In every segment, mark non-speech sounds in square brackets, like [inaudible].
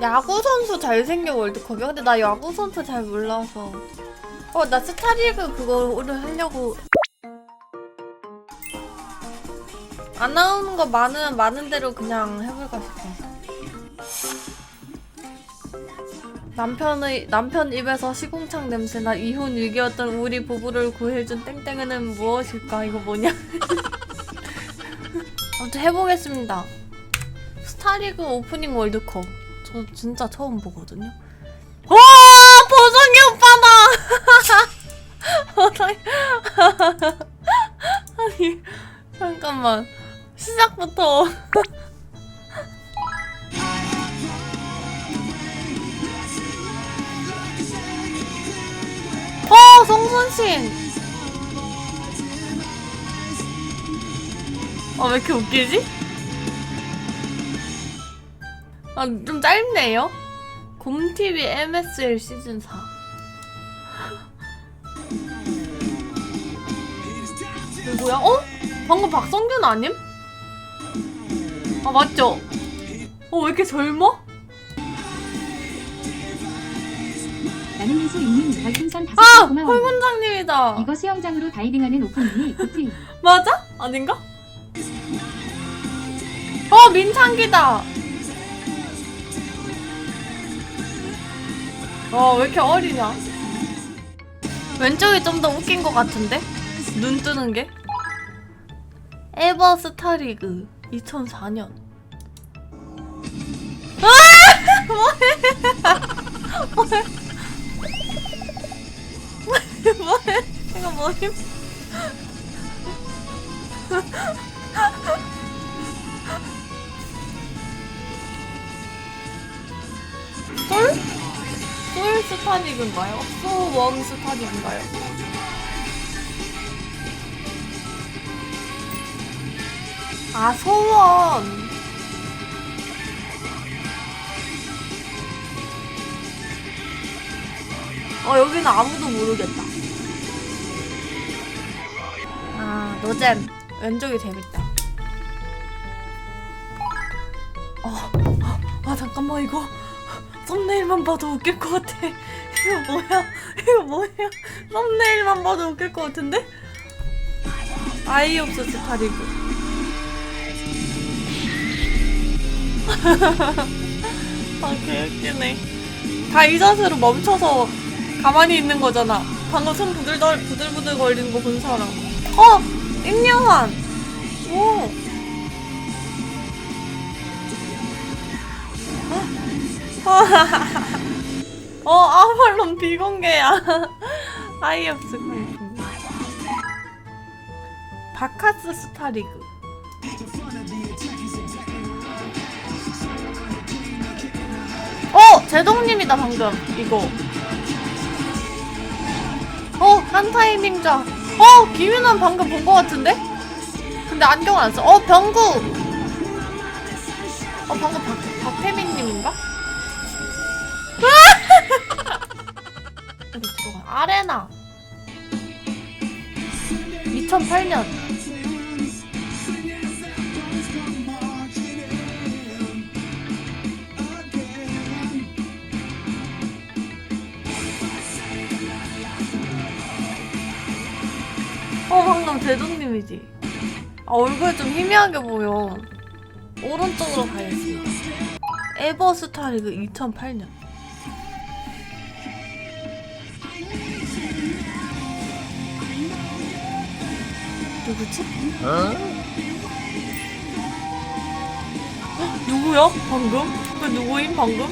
야구 선수 잘생겨 월드컵이야? 근데 나 야구 선수 잘 몰라서. 어, 나 스타리그 그거 오늘 하려고. 안 나오는 거 많으면 많은 대로 그냥 해볼까 싶어. 남편의 남편 입에서 시궁창 냄새나 이혼 위기였던 우리 부부를 구해준 땡땡이는 무엇일까? 이거 뭐냐? [laughs] 아무튼 해보겠습니다. 스타리그 오프닝 월드컵 저 진짜 처음 보거든요. 와 보성이 오빠다. 보성이 [laughs] 아니 잠깐만 시작부터 [laughs] 어 송순신 아왜 이렇게 웃기지? 아, 좀 짧네요. 곰TV MSL 시즌 4. 누구야? 어? 방금 박성균 아님? 아, 맞죠? 어, 왜 이렇게 젊어? 나는 미수이님 별풍선 다섯 아! 헐군장님이다. 이거 수영장으로 다이빙하는 오프닝이 고트임. 맞아? 아닌가? 어, 민창기다. 어, 왜 이렇게 어리냐? 왼쪽이 좀 더 웃긴 것 같은데? 눈 뜨는 게? 에버 스타리그 2004년. 아! [laughs] 뭐해? 뭐해? 뭐해? 이거 뭐임? 솔 스타닉인가요? 소웜 스타닉인가요? 아 소원. 어 여기는 아무도 모르겠다. 아 노잼. 왼쪽이 재밌다. 어, 아 잠깐만 이거 썸네일만 봐도 웃길 것 같아. 이거 뭐야? 이거 뭐야? 썸네일만 봐도 웃길 것 같은데? 아이옵스 스타리그. [laughs] 아 개웃기네. 다 이 자세로 멈춰서 가만히 있는 거잖아. 방금 손 부들덜 부들부들 거리는 거 본 사람. 어, 임영환. 오. 어, 아말론 비공개야. [laughs] 아이업스 관심. 바카스 스타리그. 어, 제동님이다 방금 이거. 어, 한 타이밍자. 어, 김윤환 방금 본거 같은데? 근데 안경 안 써. 어, 병구. 어, 방금 박, 박태민님인가? 어디 들어가? 아레나. 2008년. 어, 방금 대동님이지. 아, 얼굴 좀 희미하게 보여. 오른쪽으로 가겠습니다. 에버스타리그 2008년. 누구지? 헉, 누구야? 방금? 그 누구임 방금?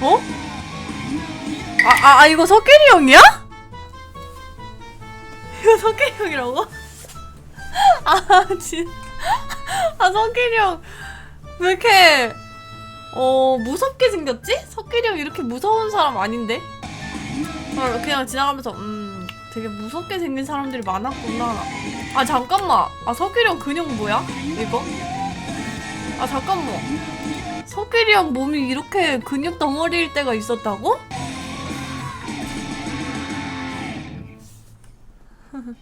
어? 아, 아, 아 이거 석길이 형이야? [laughs] 이거 석길이 형이라고? [laughs] 아, 진. 아, 석길이 형. 왜 이렇게, 어, 무섭게 생겼지? 석길이 형 이렇게 무서운 사람 아닌데? 아, 그냥 지나가면서, 음, 되게 무섭게 생긴 사람들이 많았구나. 아, 잠깐만. 아, 석길이 형 근육 뭐야? 이거? 아, 잠깐만. 석길이 형 몸이 이렇게 근육 덩어리일 때가 있었다고? [laughs]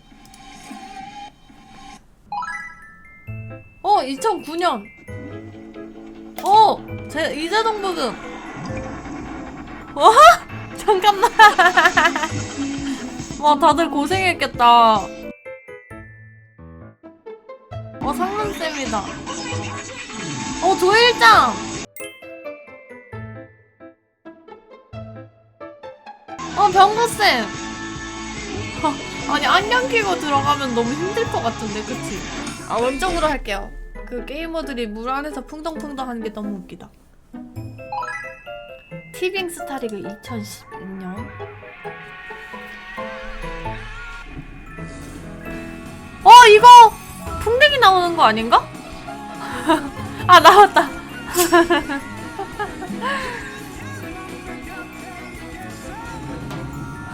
어, 2009년. 어, 제 이재동 부금. 와 잠깐만. [laughs] 와 다들 고생했겠다. 어 상문 쌤이다. 어 조일장. 어 병구 쌤. 아니 안경 끼고 들어가면 너무 힘들 것 같은데 그치? 아 원적으로 할게요 그 게이머들이 물 안에서 풍덩풍덩 하는 게 너무 웃기다 티빙 스타리그 2016년 이거 풍뎅이 나오는 거 아닌가? [laughs] 아 나왔다 [laughs]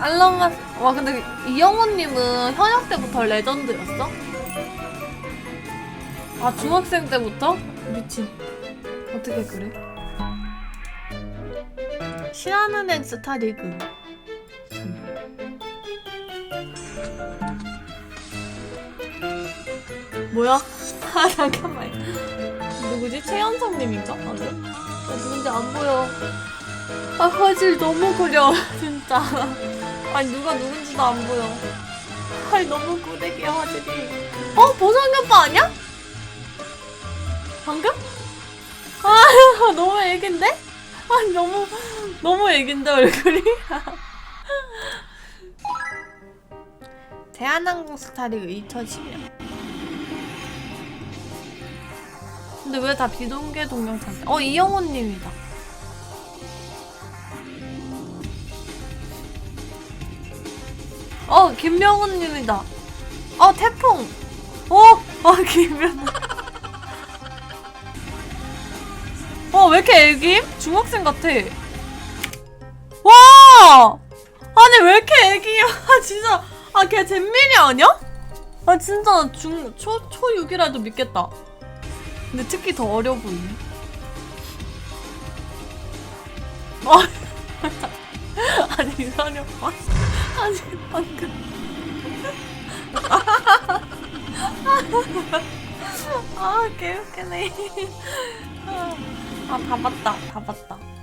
알람만 와 근데 이영호님은 현역 때부터 레전드였어? 아 중학생 때부터? 미친 어떻게 그래? 신한은행 스타 리그 뭐야? [laughs] 아 잠깐만 누구지? 최연성님인가? 맞아? 나 누군지 안 보여 아 화질 너무 구려 [laughs] 진짜 아니 누가 누군지도 안 보여. 아니 너무 구대기야 화질이. 어 보성이 오빠 아니야? 방금? 아 [laughs] 너무 애긴데? 아니 너무 너무 애긴데 얼굴이. 대한항공 스타리그 2010년. 근데 왜 다 비동계 동영상? 어 이영호님이다. 어 김명훈님이다. 어 태풍. 어, 어 [laughs] 김명. 어왜 이렇게 애김? 중학생 같아. 와! 아니 왜 이렇게 애기야? [laughs] 아 진짜 아 걔 잼민이 아니야? 아 진짜 중 초초 6이라도 믿겠다. 근데 특히 더 어려 보이네. 어. [laughs] 아니 이선이. 아니 방금 아 개웃기네 봤다 다 봤다